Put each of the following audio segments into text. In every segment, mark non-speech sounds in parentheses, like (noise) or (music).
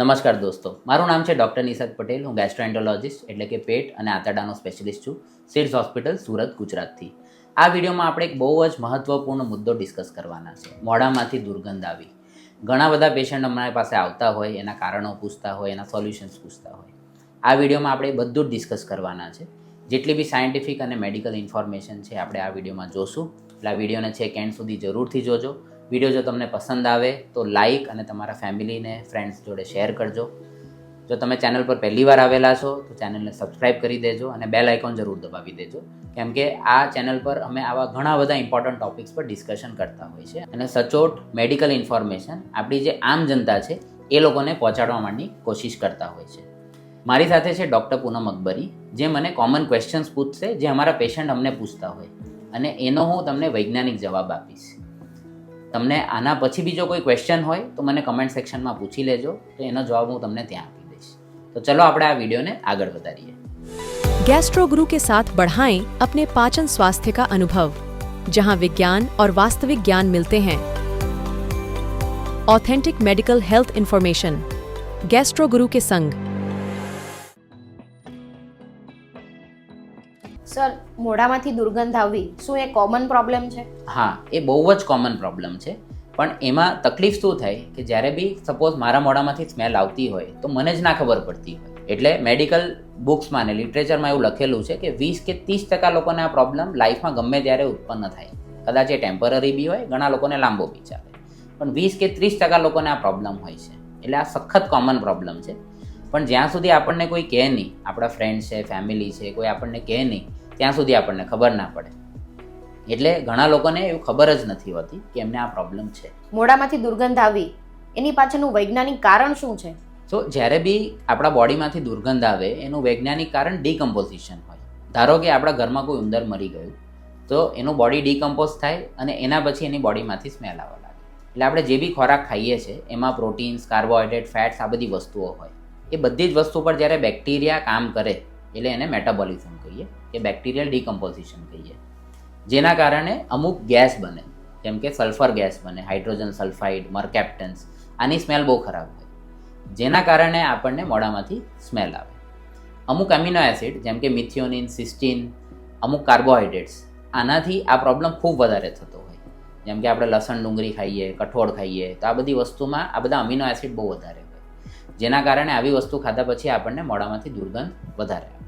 નમસ્કાર દોસ્તો, મારું નામ છે ડૉક્ટર નિષાદ પટેલ, હું ગેસ્ટ્રોએન્ટોલોજિસ્ટ એટલે કે પેટ અને આંતરડાનો સ્પેશિયલિસ્ટ છું સિર્સ હોસ્પિટલ સુરત, ગુજરાતથી. આ વિડીયોમાં આપણે એક બહુ જ મહત્ત્વપૂર્ણ મુદ્દો ડિસ્કસ કરવાના છે, મોઢામાંથી દુર્ગંધ આવી. ઘણા બધા પેશન્ટ અમારી પાસે આવતા હોય, એના કારણો પૂછતા હોય, એના સોલ્યુશન્સ પૂછતા હોય. આ વિડીયોમાં આપણે બધું જ ડિસ્કસ કરવાના છે. જેટલી બી સાયન્ટિફિક અને મેડિકલ ઇન્ફોર્મેશન છે, આપણે આ વિડીયોમાં જોશું. એટલે આ વિડીયોને છેક એન્ડ સુધી જરૂરથી જોજો. વીડિયો જો તમને પસંદ આવે તો લાઇક અને તમારા ફેમિલીને ફ્રેન્ડ્સ જોડે શેર કરજો. જો તમે ચેનલ પર પહેલી વાર આવેલા છો તો ચેનલને સબસ્ક્રાઇબ કરી દેજો અને બેલ આઇકોન જરૂર દબાવી દેજો. કેમ કે આ ચેનલ પર અમે આવા ઘણા બધા ઇમ્પોર્ટન્ટ ટોપિક્સ પર ડિસ્કશન કરતા હોય છે અને સચોટ મેડિકલ ઇન્ફોર્મેશન આપણી જે આમ જનતા છે એ લોકોને પહોંચાડવા માટેની કોશિશ કરતા હોય છે મારી સાથે છે ડૉક્ટર પૂનમ અકબરી, જે મને કોમન ક્વેશ્ચન્સ પૂછશે જે અમારા પેશન્ટ અમને પૂછતા હોય. અને એનો હું તમને વૈજ્ઞાનિક જવાબ આપીશ. તમને આના પછી બીજો કોઈ ક્વેશ્ચન હોય તો મને કમેન્ટ સેક્શનમાં પૂછી લેજો તો એનો જવાબ હું તમને ત્યાં આપી દઈશ તો ચલો આપણે આ વિડીયોને આગળ વધારીએ गैस्ट्रो गुरु के साथ बढ़ाएं अपने पाचन स्वास्थ्य का अनुभव जहां विज्ञान और वास्तविक ज्ञान मिलते हैं authentic medical health information Gastro Guru के संग સર મોઢામાંથી દુર્ગંધ આવવી શું એ કોમન પ્રોબ્લેમ છે? હા, એ બહુ જ કોમન પ્રોબ્લેમ છે. પણ એમાં તકલીફ શું થાય કે જ્યારે બી સપોઝ મારા મોઢામાંથી સ્મેલ આવતી હોય તો મને જ ના ખબર પડતી હોય. એટલે મેડિકલ બુક્સમાં ને લિટરેચરમાં એવું લખેલું છે કે વીસ કે ત્રીસ ટકા લોકોને આ પ્રોબ્લેમ લાઈફમાં ગમે ત્યારે ઉત્પન્ન થાય. કદાચ એ ટેમ્પરરી બી હોય, ઘણા લોકોને લાંબો બી ચાલે. પણ વીસ કે ત્રીસ ટકા લોકોને આ પ્રોબ્લેમ હોય છે. એટલે આ સખત કોમન પ્રોબ્લેમ છે. પણ જ્યાં સુધી આપણને કોઈ કહે નહીં, આપણા ફ્રેન્ડ છે ફેમિલી છે, કોઈ આપણને કહે નહીં ત્યાં સુધી આપણને ખબર ના પડે. એટલે ઘણા લોકોને એવું ખબર જ નથી હોતી કે એમને આ પ્રોબ્લેમ છે. મોઢામાંથી દુર્ગંધ આવી. એની પાછળનું વૈજ્ઞાનિક કારણ શું છે? તો જ્યારે બી આપણા બોડીમાંથી દુર્ગંધ આવે એનું વૈજ્ઞાનિક કારણ ડીકમ્પોઝિશન હોય. ધારો કે આપણા ઘરમાં કોઈ ઉંદર મરી ગયું તો એનું બોડી ડીકમ્પોઝ થાય અને એના પછી એની બોડીમાંથી સ્મેલ આવવા લાગે. એટલે આપણે જે બી ખોરાક ખાઈએ છીએ એમાં પ્રોટીન્સ કાર્બોહાઈડ્રેટ ફેટ્સ આ બધી વસ્તુઓ હોય. એ બધી જ વસ્તુ પર જ્યારે બેક્ટેરિયા કામ કરે એટલે એને મેટાબોલિઝમ કહીએ કે બેક્ટેરિયલ ડિકમ્પોઝિશન કહીએ. જેના કારણે અમુક ગેસ બને, જેમ કે સલ્ફર ગેસ બને હાઇડ્રોજન સલ્ફાઇડ મરકેપ્ટન્સ આની સ્મેલ બહુ ખરાબ હોય. જેના કારણે આપણને મોડામાંથી સ્મેલ આવે. અમુક એમિનો એસિડ જેમ કે મિથિયોનિન સિસ્ટીન અમુક કાર્બોહાઈડ્રેટ્સ આનાથી આ પ્રોબ્લેમ ખૂબ વધારે થતો હોય. જેમ કે આપણે લસણ ડુંગળી ખાઈએ, કઠોળ ખાઈએ, તો આ બધી વસ્તુમાં આ બધા અમિનો એસિડ બહુ વધારે હોય. જેના કારણે આવી વસ્તુ ખાધા પછી આપણને મોડામાંથી દુર્ગંધ વધારે આવે.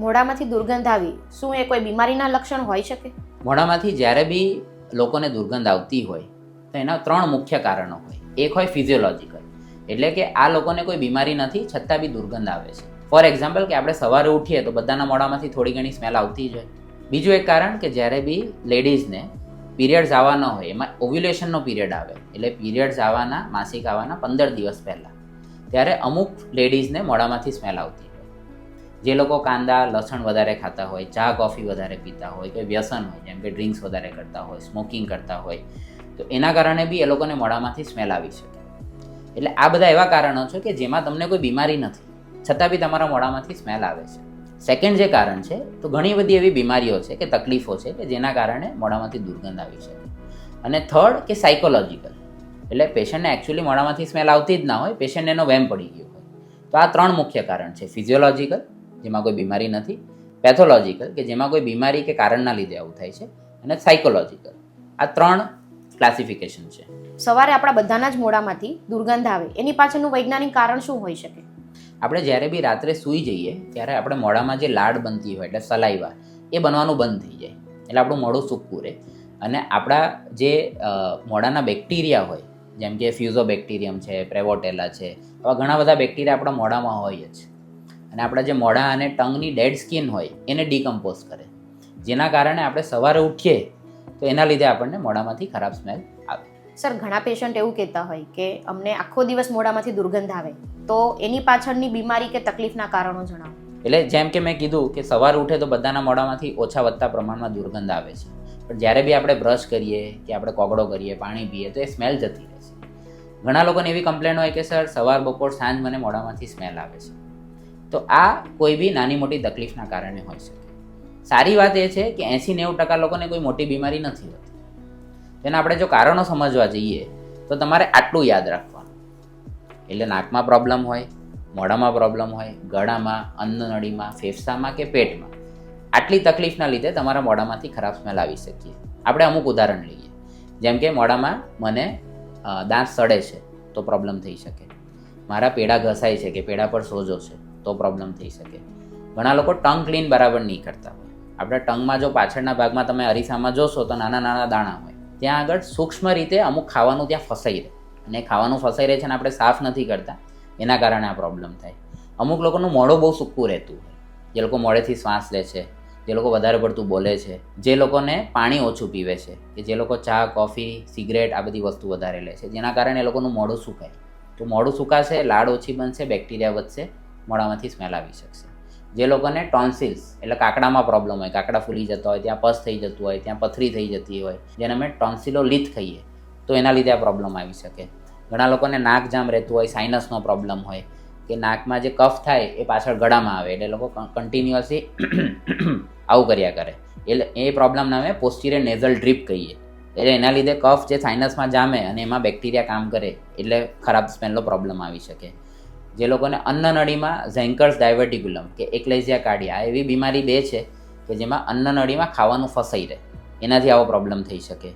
મોઢામાંથી દુર્ગંધ આવી. શું એ કોઈ બીમારીના લક્ષણ હોઈ શકે? મોઢામાંથી જ્યારે બી લોકોને દુર્ગંધ આવતી હોય, તો એના ત્રણ મુખ્ય કારણો હોય. એક હોય ફિઝિયોલોજીકલ એટલે કે આ લોકોને કોઈ બીમારી નથી, છતાં બી દુર્ગંધ આવે છે. ફોર એક્ઝામ્પલ કે આપણે સવારે ઉઠીએ તો બધાના મોઢામાંથી થોડી ઘણી સ્મેલ આવતી જ હોય. બીજું એક કારણ કે જ્યારે બી લેડીઝને પીરિયડ્સ આવવાના હોય, એમાં ઓવ્યુલેશનનો પીરિયડ આવે, એટલે પીરિયડ્સ આવવાના, માસિક આવવાના પંદર દિવસ પહેલાં. ત્યારે અમુક લેડીઝને મોઢામાંથી સ્મેલ આવતી જે લોકો કાંદા, લસણ વધારે ખાતા હોય, ચા, કોફી વધારે પીતા હોય કે વ્યસન હોય, જેમ કે ડ્રિંક્સ વધારે કરતા હોય, સ્મોકિંગ કરતા હોય, તો એના કારણે બી એ લોકોને મોઢામાંથી સ્મેલ આવી શકે. એટલે આ બધા એવા કારણો છે કે જેમાં તમને કોઈ બીમારી નથી, છતાં બી તમારા મોઢામાંથી સ્મેલ આવે છે. સેકન્ડ જે કારણ છે, તો ઘણી બધી એવી બીમારીઓ છે કે તકલીફો છે કે જેના કારણે મોઢામાંથી દુર્ગંધ આવી શકે. અને થર્ડ કે સાયકોલોજીકલ એટલે પેશન્ટને એકચ્યુઅલી મોઢામાંથી સ્મેલ આવતી જ ના હોય પેશન્ટ એનો વેમ પડી ગયો હોય. તો આ ત્રણ મુખ્ય કારણ છે ફિઝિયોલોજીકલ જેમાં કોઈ બીમારી નથી પેથોલોજીકલ કે જેમાં કોઈ બીમારી કે કારણના લીધે આવું થાય છે અને સાયકોલોજીકલ આ ત્રણ ક્લાસિફિકેશન છે. સવારે આપણા બધાના જ મોઢામાંથી દુર્ગંધ આવે. એની પાછળનું વૈજ્ઞાનિક કારણ શું હોઈ શકે? આપણે જ્યારે બી રાત્રે સૂઈ જઈએ ત્યારે આપણે મોઢામાં જે લાડ બનતી હોય એટલે સલાઈવા એ બનવાનું બંધ થઈ જાય. એટલે આપણું મોઢું સૂકવું રહે. અને આપણા જે મોડાના મોઢાના બેક્ટેરિયા હોય જેમ કે ફ્યુઝો બેક્ટેરિયમ છે પ્રેવોટેલા છે આવા ઘણા બધા બેક્ટેરિયા આપણા મોઢામાં હોય જ. અને આપણા જે મોઢા અને ટંગની ડેડ સ્કિન હોય એને ડીકમ્પોઝ કરે. જેના કારણે આપણે સવારે ઉઠીએ તો એના લીધે આપણને મોઢામાંથી ખરાબ સ્મેલ આવે. સર ઘણા પેશન્ટ એવું કહેતા હોય કે અમને આખો દિવસ મોઢામાંથી દુર્ગંધ આવે. તો એની પાછળની બીમારી કે તકલીફના કારણો જણાવો. એટલે જેમ કે મેં કીધું કે સવાર ઉઠે તો બધાના મોઢામાંથી ઓછા વધતા પ્રમાણમાં દુર્ગંધ આવે છે. પણ જ્યારે બી આપણે બ્રશ કરીએ કે આપણે કોગળો કરીએ પાણી પીએ તો એ સ્મેલ જતી રહે છે. ઘણા લોકોને એવી કમ્પ્લેન હોય કે સર સવાર બપોર સાંજ મને મોઢામાંથી સ્મેલ આવે છે. તો આ કોઈ બી નાની મોટી તકલીફના કારણે હોઈ શકે. સારી વાત એ છે કે એંસી નેવું ટકા લોકોને કોઈ મોટી બીમારી નથી હોતી. તેના આપણે જો કારણો સમજવા જઈએ, તો તમારે આટલું યાદ રાખવાનું. એટલે નાકમાં પ્રોબ્લેમ હોય, મોઢામાં પ્રોબ્લેમ હોય, ગળામાં, અન્નનળીમાં, ફેફસામાં કે પેટમાં, આટલી તકલીફના લીધે તમારા મોઢામાંથી ખરાબ સ્મેલ આવી શકીએ. આપણે અમુક ઉદાહરણ લઈએ. જેમ કે મોઢામાં મને દાંત સડે છે, તો પ્રોબ્લેમ થઈ શકે. મારા પેડા ઘસાય છે કે પેડા પર સોજો છે. તો પ્રોબ્લેમ થઈ શકે. ઘણા લોકો ટંગ ક્લીન બરાબર નહીં કરતા હોય. આપણા ટંગમાં જો પાછળના ભાગમાં તમે અરીસામાં જોશો તો નાના નાના દાણા હોય. ત્યાં આગળ સૂક્ષ્મ રીતે અમુક ખાવાનું ત્યાં ફસાઈ રહે. અને ખાવાનું ફસાઈ રહે છે અને આપણે સાફ નથી કરતા, એના કારણે આ પ્રોબ્લેમ થાય. અમુક લોકોનું મોઢું બહુ સૂકું રહેતું હોય. જે લોકો મોઢેથી શ્વાસ લે છે, જે લોકો વધારે પડતું બોલે છે, જે લોકોને પાણી ઓછું પીવે છે, કે જે લોકો ચા, કોફી, સિગરેટ આ બધી વસ્તુ વધારે લે છે, જેના કારણે એ લોકોનું મોઢું સુકાય. તો મોઢું સુકાશે લાળ ઓછી બનશે, બેક્ટેરિયા વધશે મોઢામાંથી સ્મેલ આવી શકશે. જે લોકોને ટોન્સિલ્સ એટલે કાકડામાં પ્રોબ્લેમ હોય, કાકડા ફૂલી જતા હોય, ત્યાં પસ થઈ જતું હોય, ત્યાં પથરી થઈ જતી હોય, જેને અમે ટોન્સિલો લીથ કહીએ, તો એના લીધે આ પ્રોબ્લેમ આવી શકે. ઘણા લોકોને નાક જામ રહેતું હોય સાઇનસનો પ્રોબ્લેમ હોય, કે નાકમાં જે કફ થાય એ પાછળ ગળામાં આવે, એટલે લોકો કન્ટિન્યુઅસલી (coughs) આવું કર્યા કરે. એટલે એ પ્રોબ્લેમ નામે પોસ્ટિરિયર નેઝલ ડ્રીપ કહીએ. એટલે એના લીધે કફ જે સાઇનસમાં જામે અને એમાં બેક્ટેરિયા કામ કરે, એટલે ખરાબ સ્મેલનો પ્રોબ્લેમ આવી શકે. જે લોકોને અન્નનળીમાં ઝેન્કર્સ ડાયવર્ટિક્યુલમ કે એકલેઝિયા કાર્ડિયા એવી બીમારી બે છે કે જેમાં અન્નનળીમાં ખાવાનું ફસાઈ રહે. એનાથી આવો પ્રોબ્લેમ થઈ શકે.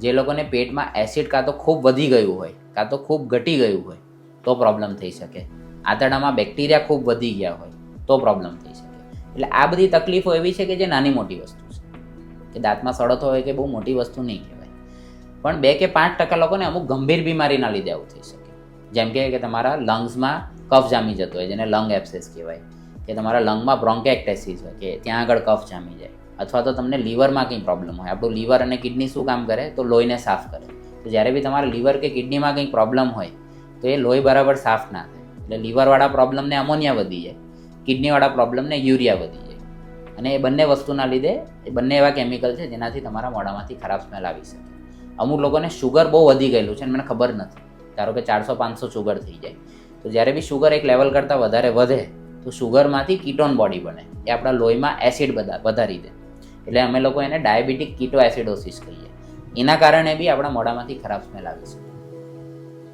જે લોકોને પેટમાં એસિડ કાં તો ખૂબ વધી ગયું હોય, કાં તો ખૂબ ઘટી ગયું હોય, તો પ્રોબ્લેમ થઈ શકે. આંતરડામાં બેક્ટેરિયા ખૂબ વધી ગયા હોય, તો પ્રોબ્લેમ થઈ શકે. એટલે આ બધી તકલીફો એવી છે કે જે નાની મોટી વસ્તુ છે. કે દાંતમાં સડતો હોય કે બહુ મોટી વસ્તુ નહીં કહેવાય. પણ બે કે પાંચ ટકા લોકોને અમુક ગંભીર બીમારીના લીધે આવું થઈ શકે. જેમ કે કે તમારા લંગ્સમાં કફ જામી જતો હોય, જેને લંગ એપ્સેસ કહેવાય, કે તમારા લંગમાં બ્રોન્કેક્ટેસિસ હોય, કે ત્યાં આગળ કફ જામી જાય, અથવા તો તમને લીવરમાં કંઈ પ્રોબ્લેમ હોય. આપણું લીવર અને કિડની શું કામ કરે? તો લોહીને સાફ કરે. તો જ્યારે બી તમારા લીવર કે કિડનીમાં કંઈ પ્રોબ્લેમ હોય, તો એ લોહી બરાબર સાફ ના થાય. એટલે લીવરવાળા પ્રોબ્લેમને અમોનિયા વધી જાય કિડનીવાળા પ્રોબ્લેમને યુરિયા વધી જાય. અને એ બંને વસ્તુના લીધે, એ બંને એવા કેમિકલ છે જેનાથી તમારા મોઢામાંથી ખરાબ સ્મેલ આવી શકે. અમુક લોકોને શુગર બહુ વધી ગયેલું છે અને મને ખબર નથી, ધારો કે ચારસો પાંચસો શુગર થઈ જાય. તો જ્યારે બી શુગર એક લેવલ કરતાં વધારે વધે, તો શુગરમાંથી કીટોન બોડી બને. એ આપણા લોહીમાં એસિડ બધા, વધારી દે. એટલે અમે લોકો એને ડાયાબિટીક કીટો એસિડોસિસ કહીએ. એના કારણે બી આપણા મોઢામાંથી ખરાબ સ્મેલ આવી શકે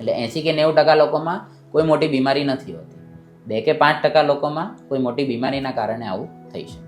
એટલે એંસી કે નેવું ટકા લોકોમાં કોઈ મોટી બીમારી નથી હોતી. બે કે પાંચ ટકા લોકોમાં કોઈ મોટી બીમારીના કારણે આવું થઈ શકે.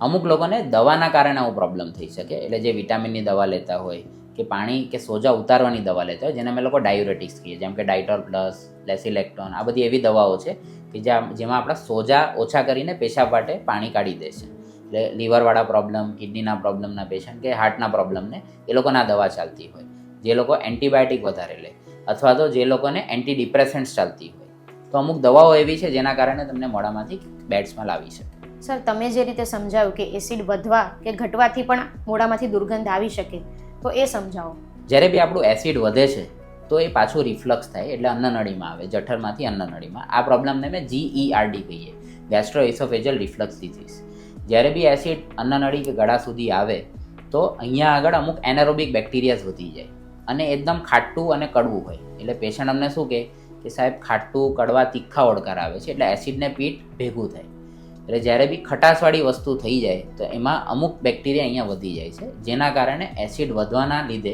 અમુક લોકોને દવાના કારણે આવું પ્રોબ્લેમ થઈ શકે. એટલે જે વિટામિનની દવા લેતા હોય કે પાણી કે સોજા ઉતારવાની દવા લેતા હોય, જેને અમે લોકો ડાયુરેટિક્સ કહીએ. જેમ કે ડાયટોલ પ્લસ, લેસિલેક્ટોન, આ બધી એવી દવાઓ છે કે જ્યાં, જેમાં આપણા સોજા ઓછા કરીને પેશાબ માટે પાણી કાઢી દે છે. એટલે લીવરવાળા પ્રોબ્લેમ, કિડનીના પ્રોબ્લેમના પેશન્ટ કે હાર્ટના પ્રોબ્લેમને એ લોકોના દવા ચાલતી હોય. જે લોકો એન્ટીબાયોટિક વધારે લે, અથવા તો જે લોકોને એન્ટી ડિપ્રેસન્ટ્સ ચાલતી હોય. તો અમુક દવાઓ એવી છે જેના કારણે તમને મોડામાંથી બેડ્સમાં લાવી શકે. સર, તમે જે રીતે સમજાવ્યું કે એસિડ વધવા કે ઘટવાથી પણ મોડામાંથી દુર્ગંધ આવી શકે તો એ સમજાવો. જ્યારે બી આપણું એસિડ વધે છે, તો એ પાછું રિફ્લક્સ થાય, એટલે અન્નનળીમાં આવે, જઠરમાંથી અન્નનળીમાં. આ પ્રોબ્લેમને મેં જીઈઆરડી કહીએ ગેસ્ટ્રો ઇસોફેજલ રિફ્લક્સ ડિઝીઝ જ્યારે બી એસિડ અન્નનળી કે ગળા સુધી આવે, તો અહીંયા આગળ અમુક એનારોબિક બેક્ટેરિયાઝ વધી જાય અને એકદમ ખાટું અને કડવું હોય. એટલે પેશન્ટ અમને શું કહે? કે સાહેબ, ખાટું, કડવા તીખા ઓળકાર આવે છે, એટલે એસિડને પીઠ ભેગું થાય. એટલે જ્યારે બી ખટાશવાળી વસ્તુ થઈ જાય, તો એમાં અમુક બેક્ટેરિયા અહીંયા વધી જાય છે, જેના કારણે એસિડ વધવાના લીધે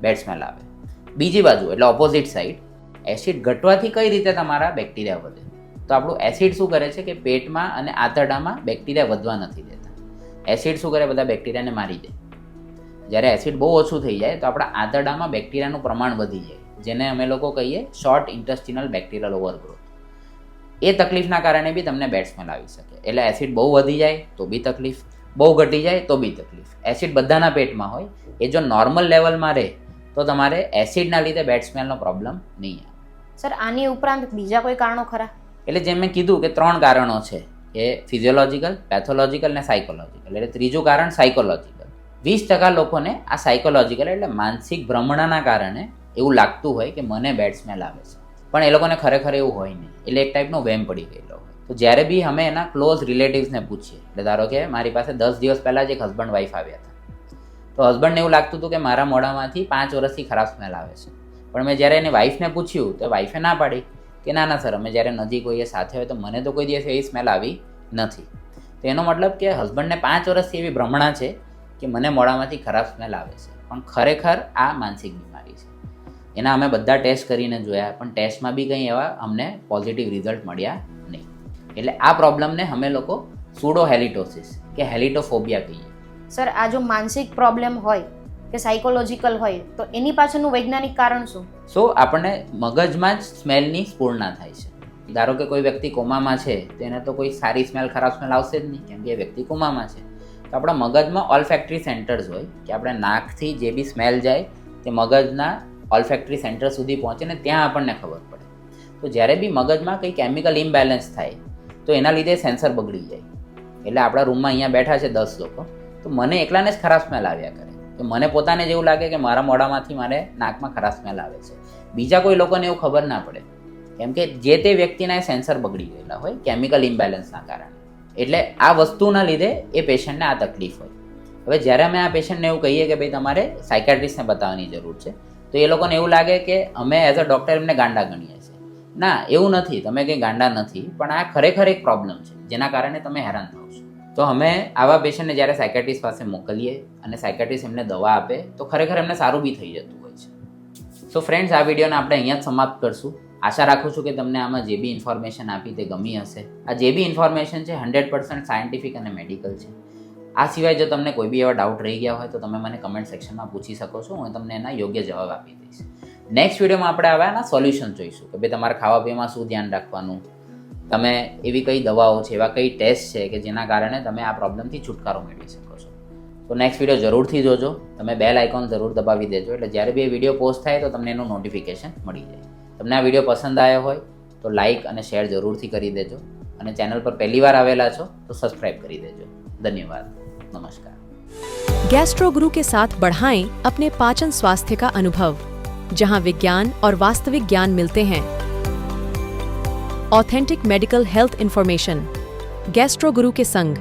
બેડ સ્મેલ આવે. બીજી બાજુ, એટલે ઓપોઝિટ સાઈડ એસિડ ઘટવાથી કઈ રીતે તમારા બેક્ટેરિયા વધે? તો આપણું એસિડ શું કરે છે કે પેટમાં અને આંતરડામાં બેક્ટેરિયા વધવા નથી દેતા. એસિડ શું કરે? બધા બેક્ટેરિયાને મારી દે. જ્યારે એસિડ બહુ ઓછું થઈ જાય, તો આપણા આંતરડામાં બેક્ટેરિયાનું પ્રમાણ વધી જાય, જેને અમે લોકો કહીએ શોર્ટ ઇન્ટેસ્ટિનલ બેક્ટેરિયલ ઓવરગ્રોથ એ તકલીફના કારણે બી તમને બેડ સ્મેલ આવી શકે. એટલે એસિડ બહુ વધી જાય તો બી તકલીફ બહુ ઘટી જાય તો બી તકલીફ. એસિડ બધાના પેટમાં હોય એ જો નોર્મલ લેવલમાં રહે તો તમારે એસિડના લીધે બેડ સ્મેલનો પ્રોબ્લેમ નહીં આવે. સર આની ઉપરાંત બીજા કોઈ કારણો ખરા? એટલે જેમ મેં કીધું કે ત્રણ કારણો છે. એ ફિઝિયોલોજિકલ પેથોલોજીકલ અને સાયકોલોજીકલ એટલે ત્રીજું કારણ સાયકોલોજીકલ વીસ ટકા લોકોને આ સાયકોલોજીકલ એટલે માનસિક ભ્રમણાના કારણે એવું લાગતું હોય કે મને બેડ સ્મેલ આવે છે. પણ એ લોકોને ખરેખર એવું હોય નહીં. એટલે એક ટાઈપનો વેમ પડી ગયેલો હોય. તો જ્યારે બી અમે એના ક્લોઝ રિલેટિવ્સને પૂછીએ, એટલે ધારો કે મારી પાસે દસ દિવસ પહેલાં જ એક હસબન્ડ વાઈફ આવ્યા હતા. તો હસબન્ડને એવું લાગતું હતું કે મારા મોઢામાંથી પાંચ વર્ષથી ખરાબ સ્મેલ આવે છે. પણ મેં જ્યારે એની વાઈફને પૂછ્યું, તો વાઈફે ના પાડી કે ના ના, સર, અમે જ્યારે નજીક હોઈએ, સાથે હોય, તો મને તો કોઈ દિવસ એવી સ્મેલ આવી નથી. તો એનો મતલબ કે હસબન્ડને પાંચ વર્ષથી એવી ભ્રમણા છે કે મને મોઢામાંથી ખરાબ સ્મેલ આવે છે. પણ ખરેખર આ માનસિક બીમારી છે. એના અમે બધા ટેસ્ટ કરીને જોયા પણ ટેસ્ટમાં બી કંઈ એવા અમને પોઝિટિવ રિઝલ્ટ મળ્યા નહીં. એટલે આ પ્રોબ્લેમને અમે લોકો સુડો હેલિટોસિસ કે હેલિટોફોબિયા કહીએ. સર આ જો માનસિક પ્રોબ્લેમ હોય કે સાયકોલોજીકલ હોય તો એની પાછળનું વૈજ્ઞાનિક કારણ શું? સો આપણને મગજમાં જ સ્મેલની સ્ફૂર્ણા થાય છે. ધારો કે કોઈ વ્યક્તિ કોમામાં છે તેને તો કોઈ સારી સ્મેલ ખરાબ સ્મેલ આવશે જ નહીં કેમ કે એ વ્યક્તિ કોમામાં છે. તો આપણા મગજમાં ઓલ ફેક્ટરી સેન્ટર્સ હોય કે આપણે નાકથી જે બી સ્મેલ જાય તે મગજના ઓલફેક્ટરી સેન્ટર સુધી પહોંચે ને ત્યાં આપણને ખબર પડે. તો જ્યારે બી મગજમાં કંઈ કેમિકલ ઇમ્બેલેન્સ થાય, તો એના લીધે સેન્સર બગડી જાય. એટલે આપણા રૂમમાં અહીંયા બેઠા છે દસ લોકો. તો મને એકલાને જ ખરાબ સ્મેલ આવ્યા કરે. કે મને પોતાને જ એવું લાગે કે મારા મોઢામાંથી મારે નાકમાં ખરાબ સ્મેલ આવે છે. બીજા કોઈ લોકોને એવું ખબર ના પડે. કેમ કે જે તે વ્યક્તિના એ સેન્સર બગડી ગયેલા હોય કેમિકલ ઇમ્બેલેન્સના કારણે. એટલે આ વસ્તુના લીધે એ પેશન્ટને આ તકલીફ હોય. હવે જ્યારે અમે આ પેશન્ટને એવું કહીએ કે ભાઈ તમારે સાયકેટ્રિસ્ટને બતાવવાની જરૂર છે તો એ લોકોને એવું લાગે કે અમે એઝ અ ડૉક્ટર એમને ગાંડા ગણીએ છીએ. ના, એવું નથી, તમે કંઈ ગાંડા નથી, પણ આ ખરેખર એક પ્રોબ્લેમ છે, જેના કારણે તમે હેરાન થાવ છો. તો અમે આવા પેશન્ટને જ્યારે સાયકેટ્રિસ્ટ પાસે મોકલીએ અને સાયકેટ્રિસ્ટ એમને દવા આપે, તો ખરેખર એમને સારું બી થઈ જતું હોય છે. સો ફ્રેન્ડ્સ આ વિડીયોને આપણે અહીંયા જ સમાપ્ત કરશું. આશા રાખું છું કે તમને આમાં જે બી ઇન્ફોર્મેશન આપી તે ગમી હશે. આ જે બી ઇન્ફોર્મેશન છે હંડ્રેડ પર્સન્ટ સાયન્ટિફિક અને મેડિકલ છે. આ સિવાય જો તમને કોઈ બી એવા ડાઉટ રહી ગયા હોય તો તમે મને કમેન્ટ સેક્શનમાં પૂછી શકો છો, હું તમને એના યોગ્ય જવાબ આપી દઈશ. નેક્સ્ટ વિડીયોમાં આપણે આવા એના સોલ્યુશન જોઈશું, કે ભાઈ તમારા ખાવા પીવામાં શું ધ્યાન રાખવાનું? તમે એવી કઈ દવાઓ છે, એવા કઈ ટેસ્ટ છે કે જેના કારણે તમે આ પ્રોબ્લેમથી છુટકારો મેળવી શકો છો? તો નેક્સ્ટ વીડિયો જરૂરથી જોજો, તમે બેલ આઇકોન જરૂર દબાવી દેજો, એટલે જ્યારે બી વીડિયો પોસ્ટ થાય તો તમને એનું નોટિફિકેશન મળી જાય. તમને આ વીડિયો પસંદ આવ્યો હોય તો લાઇક અને શેર જરૂરથી કરી દેજો, અને ચેનલ પર પહેલી વાર આવેલા છો તો સબસ્ક્રાઈબ કરી દેજો. ધન્યવાદ. नमस्कार। गैस्ट्रो गुरु के साथ बढ़ाएँ अपने पाचन स्वास्थ्य का अनुभव, जहाँ विज्ञान और वास्तविक ज्ञान मिलते हैं। Authentic medical health information Gastro Guru के संग।